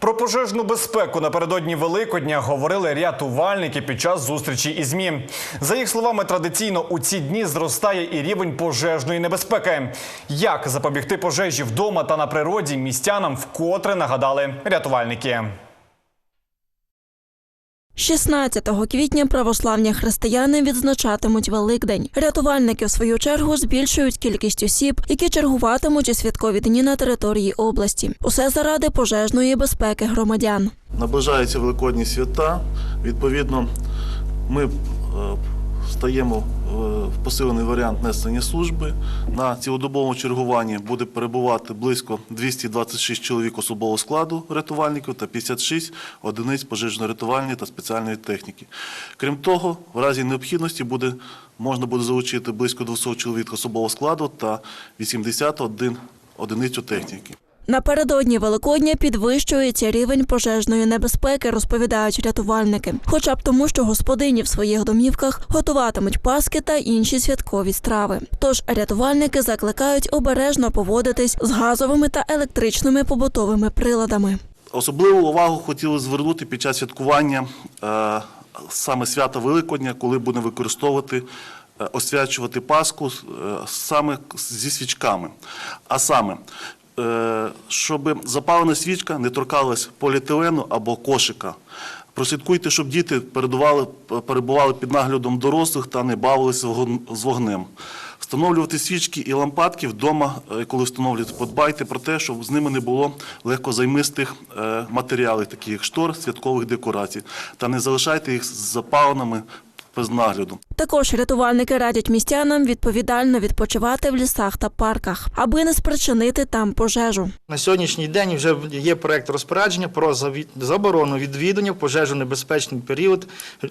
Про пожежну безпеку напередодні Великодня говорили рятувальники під час зустрічі із ЗМІ. За їх словами, традиційно у ці дні зростає і рівень пожежної небезпеки. Як запобігти пожежі вдома та на природі містянам вкотре нагадали рятувальники. 16 квітня православні християни відзначатимуть Великдень. Рятувальники, в свою чергу, збільшують кількість осіб, які чергуватимуть у святкові дні на території області. Усе заради пожежної безпеки громадян. Наближаються великодні свята. Відповідно, ми е, стаємо е, в посилений варіант несення служби. На цілодобовому чергуванні буде перебувати близько 226 чоловік особового складу рятувальників та 56 одиниць пожежно-рятувальної та спеціальної техніки. Крім того, в разі необхідності буде, можна буде залучити близько 200 чоловік особового складу та 81 одиницю техніки. Напередодні Великодня підвищується рівень пожежної небезпеки, розповідають рятувальники. Хоча б тому, що господині в своїх домівках готуватимуть паски та інші святкові страви. Тож рятувальники закликають обережно поводитись з газовими та електричними побутовими приладами. Особливу увагу хотіли звернути під час святкування е, саме свята Великодня, коли будемо використовувати, е, освячувати Пасху е, саме зі свічками. А саме, щоб запалена свічка не торкалась поліетилену або кошика. Прослідкуйте, щоб діти передували, перебували під наглядом дорослих та не бавилися з вогнем. Встановлювати свічки і лампадки вдома, е, коли встановлюєте, подбайте про те, щоб з ними не було легкозаймистих е, матеріалів, таких як штор, святкових декорацій, та не залишайте їх запаленими без нагляду. Також рятувальники радять містянам відповідально відпочивати в лісах та парках, аби не спричинити там пожежу. На сьогоднішній день вже є проект розпорядження про заборону відвідування в пожежонебезпечний період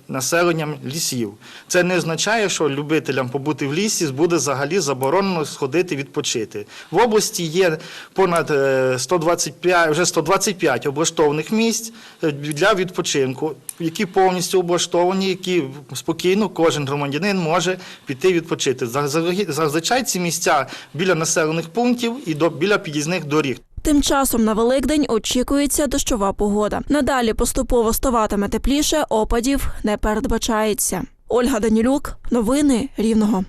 населенням лісів. Це не означає, що любителям побути в лісі буде взагалі заборонено сходити відпочити. В області є понад е, 125, вже 125 облаштованих місць е, для відпочинку, які повністю облаштовані, які спокійно кожен громадянин може піти відпочити. Зазвичай- ці місця біля населених пунктів і до біля під'їзних доріг. Тим часом на Великдень очікується дощова погода. Надалі поступово ставатиме тепліше, опадів не передбачається. Ольга Данілюк, новини Рівного.